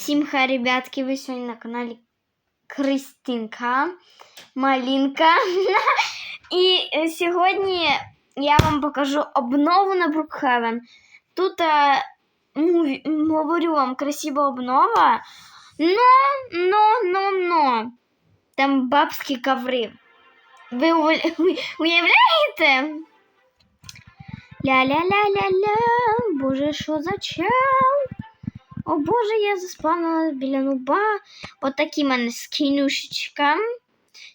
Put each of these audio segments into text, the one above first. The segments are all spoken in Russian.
Всім хай, ребятки, ви сьогодні на каналі Кристинка Малінка. І е, сьогодні я вам покажу обнову на Brookhaven. Тут е, мові- м, говорю вам красива обнова. Но, но, но, но. Там бабські коври. Ви ув- ви уявляєте? Ля-ля-ля-ля-ля, боже, що за чел? О боже, я заспавнила біля нуба. От такі в мене скінюшечка.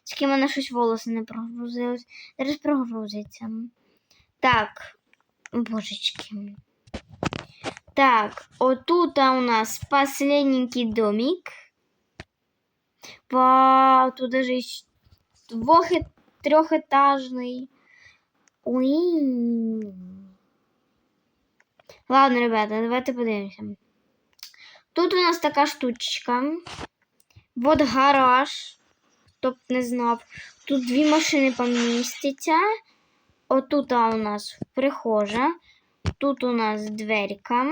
Тільки в мене щось волоси не прогрузилось. Зараз прогрузиться. Так, божечки. Так, отут у нас последненький домик. Вау, тут даже двох трехэтажный. Уи. Ладно, ребята, давайте подивимося. Тут у нас така штучка. Вот гараж. Хто б не знав. Тут дві машини помістяться. Отут у нас прихожа. Тут у нас дверка.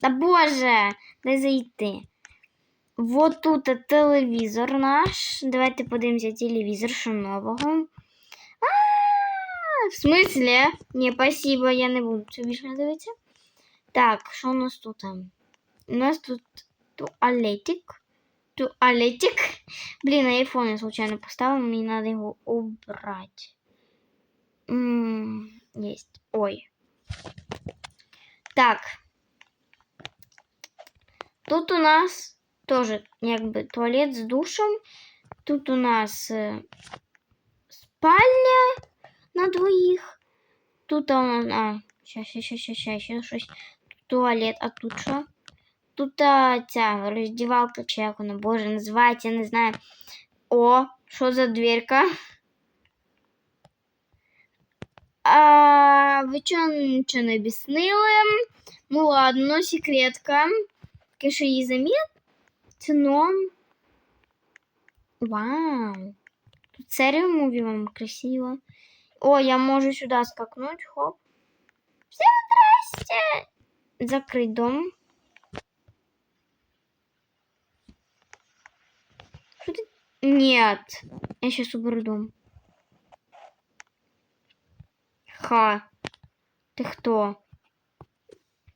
Та боже, дай зайти. Вот тут телевізор наш. Давайте подивимося телевізор, що нового. В смысле? Ні, спасибо, я не буду це більше дивитися. Так, що у нас тут? У нас тут туалетик. Туалетик. Блин, айфон я случайно поставил, мне надо его убрать. М, Есть. Ой. Так. Тут у нас тоже якби туалет с душем. Тут у нас е, спальня на двоих. Тут у нас... А, сейчас, сейчас, сейчас, сейчас, сейчас. Туалет, а тут що? Тут а, ця роздівалка, чи як вона, боже, називається, я не знаю. О, що за дверка? А, ви чого нічого не об'яснили? Ну ладно, секретка. Таке, що її замітно. Вау. Тут серію муві вам красиво. О, я можу сюди скакнуть, хоп. Всем здрасте! Закрыть дом. Нет. Я сейчас уберу дом. Ха. Ты кто?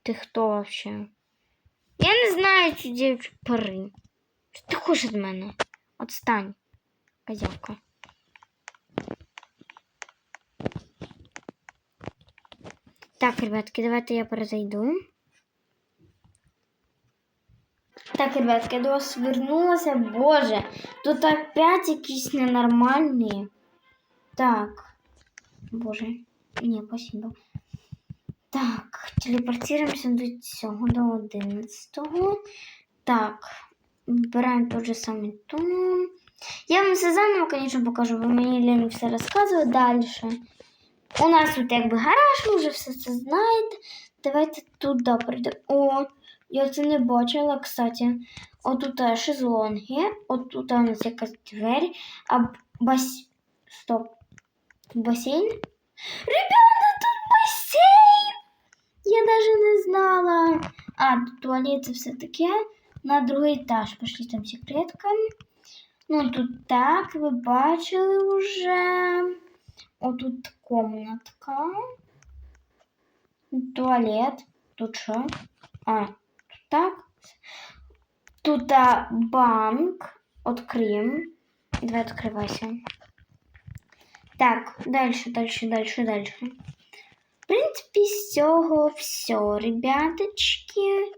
Ты кто вообще? Я не знаю цю девочку пори. Що ти хочеш від мене? Отстань, козявка. Так, ребятки, давайте я перезайду. Так, ребятки, я до вас вернулася. Боже, тут опять якісь ненормальні. Так. Боже. Не, спасибо. Так, телепортируемся до цього, до 11. Так, вибираємо тот же самий том. Я вам все заново, конечно, покажу, бо мені лень все розказувати далі. У нас тут якби гараж, ви вже все це знаєте. Давайте туди прийдемо. О, я це не бачила, кстати. Отут шезлонги, отут у нас якась двері, а бас... Стоп. Тут басейн? Ребята, тут басейн! Я даже не знала. А, тут туалет і все таке. На другий етаж пошли там секретка. Ну, тут так, ви бачили вже. Отут комнатка. Туалет. Тут що? А, так. Тут а, банк. Откриємо. Давай відкривайся. Так, дальше, дальше, дальше, дальше. В принципі, з цього все, ребяточки.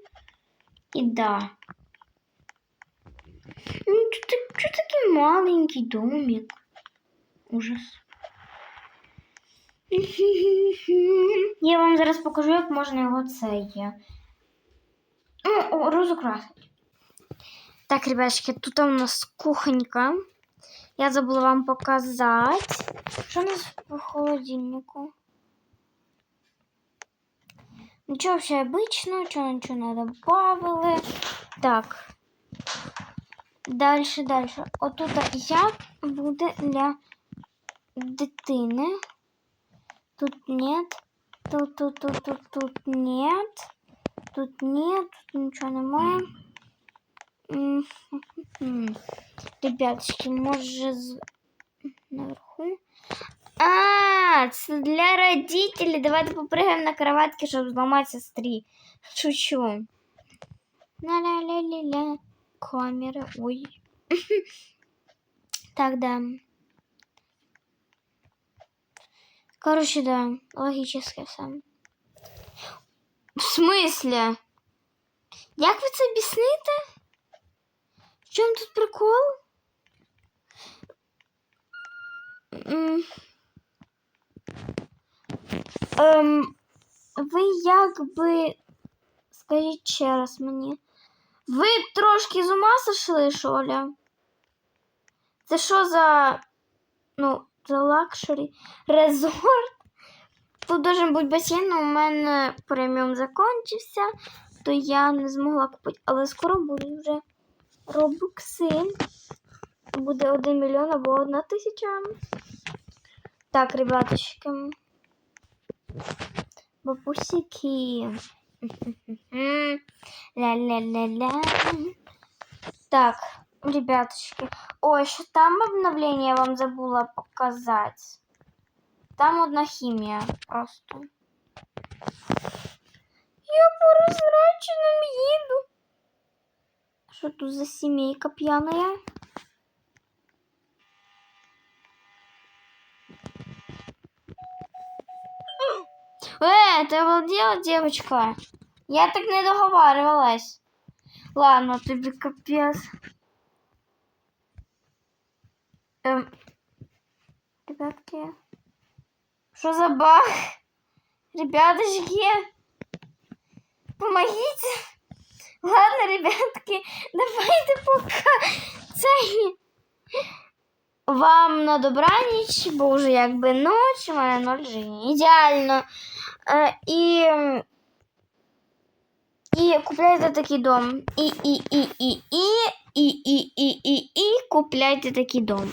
І да. Ну, тут, так- тут такий маленький домик. Ужас. Я вам зараз покажу, як можна його це є. О, розукрасити. Так, ребятки, тут у нас кухонька. Я забула вам показати. Що у нас в холодильнику? Нічого все обично, нічого нічого не добавили. Так. Дальше, дальше. Отут як буде для дитини. Тут нет. Тут, тут, тут, тут, тут нет. Тут нет, тут нічого немає. М, м. Ребяточки, може з... наверху. А, це для родителей. Давайте попригаємо на кроватки, щоб зламати сестрі. Шучу. Ля-ля-ля-ля-ля. Камери. Ой. Так, да. Короче, да, логически все. В смысле? Як ви це об'ясните? В чому тут прикол? Ем, ви якби. Скажіть ще раз мені. Ви трошки з ума сошли, що ли? Це що за. Ну, за лакшері резорт? Тут должен бути басейн, але у мене преміум закончився, то я не змогла купити. Але скоро будуть вже робокси. Буде 1 мільйон або 1 тисяча. Так, ребяточки. Бабусики. Ля-ля-ля-ля. Так, ребяточки. Ой, еще там обновление я вам забыла показать. Там одна химия просто. Я по розраченным їду. Що тут за семейка пьяная? Э, ты обалдела, девочка? Я так не договаривалась. Ладно, тобі капец. Эм, ребятки. Что за баг? Ребяточки. Помогите. Ладно, ребятки, давайте пока цей. Вам на добраніч, бо вже якби ніч, у мене ноль життя. Ідеально. Е, і, і купляйте такий дом. І, і, і, і, і, і, і, і, і, і купляйте такий дом.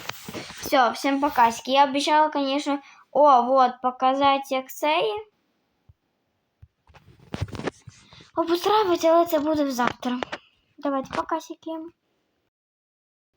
Все, всем покасики. Я обещала, конечно, о, вот, показать як цей. Обустраивать, але це буде завтра. Давайте покасики.